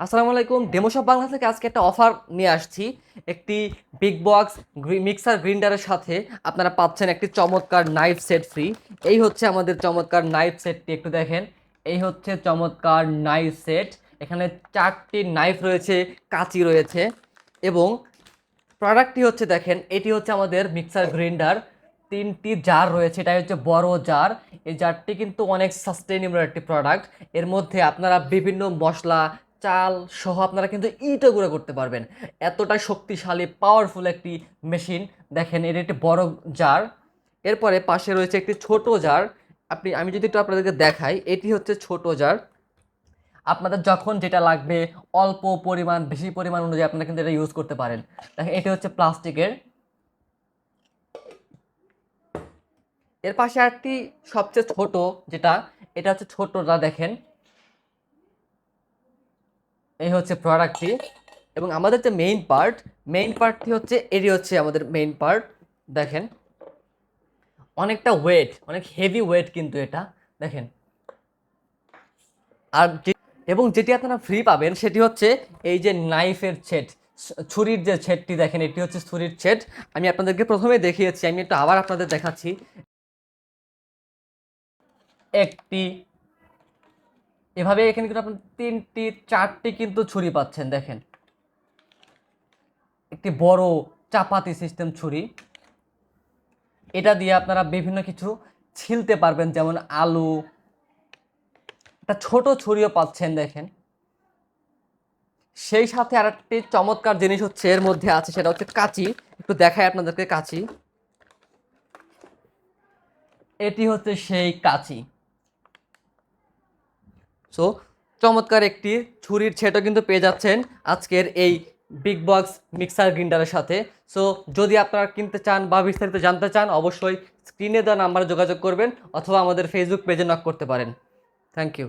আসসালামু আলাইকুম ডেমোশপ বাংলা থেকে আজকে একটা অফার নিয়ে আসছি। একটি বিগ বক্স মিক্সার গ্রিন্ডারের সাথে আপনারা পাচ্ছেন একটি চমৎকার নাইফ সেট ফ্রি এই হচ্ছে আমাদের চমৎকার নাইফ সেটটি একটু দেখেন। এই হচ্ছে চমৎকার নাইফ সেট এখানে চারটি নাইফ রয়েছে, কাঁচি রয়েছে এবং প্রোডাক্টটি হচ্ছে দেখেন, এটি হচ্ছে আমাদের মিক্সার গ্রাইন্ডার তিনটি জার রয়েছে এটা হচ্ছে বড় জার এই জারটি কিন্তু অনেক সাস্টেনেবল একটি প্রোডাক্টের মধ্যে আপনারা বিভিন্ন মশলা চাল সহ আপনারা কিন্তু ইটো গুঁড়ো করতে পারবেন। এতটা শক্তিশালী পাওয়ারফুল একটি মেশিন দেখেন, এর একটি বড় জার এরপরে পাশে রয়েছে একটি ছোট জার আপনি, আমি যদি একটু আপনাদেরকে দেখাই, এটি হচ্ছে ছোট জার আপনাদের যখন যেটা লাগবে, অল্প পরিমাণ, বেশি পরিমাণ অনুযায়ী আপনারা কিন্তু এটা ইউজ করতে পারেন। দেখেন, এটি হচ্ছে প্লাস্টিকের। এর পাশে আরেকটি সবচেয়ে ছোট, যেটা, এটা হচ্ছে ছোটটা দেখেন। এই হচ্ছে প্রোডাক্টটি এবং আমাদের যে মেইন পার্ট মেইন পার্টটি হচ্ছে, এটি হচ্ছে আমাদের মেইন পার্ট দেখেন, অনেকটা ওয়েট অনেক হেভি ওয়েট কিন্তু এটা। দেখেন, আর এবং যেটি আপনারা ফ্রি পাবেন সেটি হচ্ছে এই যে নাইফের ছেট ছুরির যে ছেটটি দেখেন, এটি হচ্ছে ছুরির ছেট আমি আপনাদেরকে প্রথমে দেখিয়েছি, আমি একটু আবার আপনাদের দেখাচ্ছি। একটি এভাবে এখানে কিন্তু আপনার তিনটি, চারটি কিন্তু ছুরি পাচ্ছেন, দেখেন। একটি বড় চাপাতি সিস্টেম ছুরি। এটা দিয়ে আপনারা বিভিন্ন কিছু ছিলতে পারবেন, যেমন আলু। একটা ছোট ছুরিও পাচ্ছেন, দেখেন। সেই সাথে আর একটি চমৎকার জিনিস হচ্ছে, এর মধ্যে আছে, সেটা হচ্ছে কাঁচি। একটু দেখাই আপনাদেরকে কাঁচি। এটি হচ্ছে সেই কাঁচি। সো চমৎকার একটি ছুরির ছেটও কিন্তু পেয়ে যাচ্ছেন আজকের এই বিগ বক্স মিক্সার গ্রিন্ডারের সাথে। সো যদি আপনারা কিনতে চান বা বিস্তারিত জানতে চান, অবশ্যই স্ক্রিনে দেওয়া নাম্বারে যোগাযোগ করবেন অথবা আমাদের ফেসবুক পেজে নক করতে পারেন। Thank you